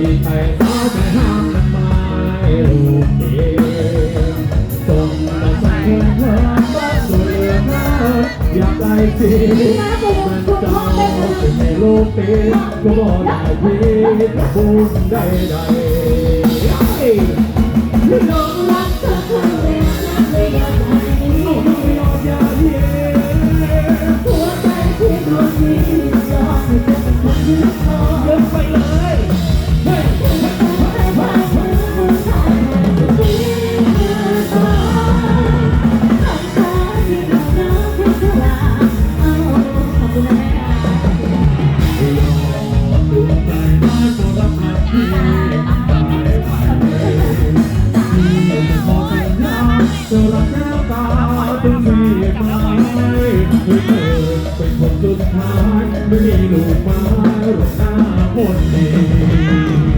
มีใครสาวไม่ห้ามทำไมลูกเองจงมาใส่คนเธอบ้านสวยเหลือเกินอยากได้สิมันจะเป็นในโลกนี้ก็บอกได้พี่บุญได้ได้เฮ้ยหลงรัก ค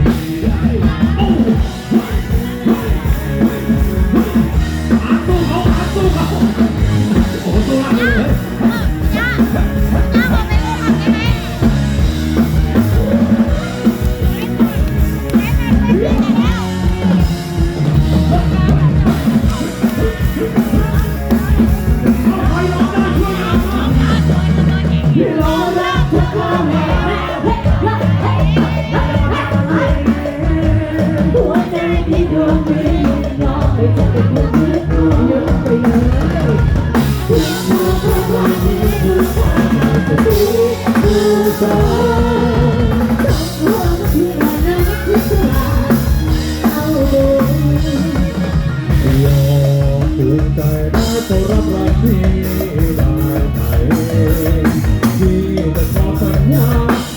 ได้ก็รับรักพี่ได้ไหมพี่จะขอสัญญา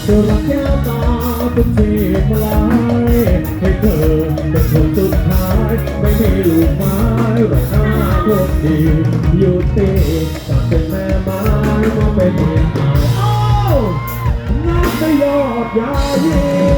จะรักแก้วตาทุกที่มาลายให้เธอเป็นคนสุดท้ายไม่มีลูกไม้หรอกหน้าคนดีอยู่ตีจากเป็นแม่ไม้มาเป็นเมียเก่าโอ้นับไม่ยอดยาเย็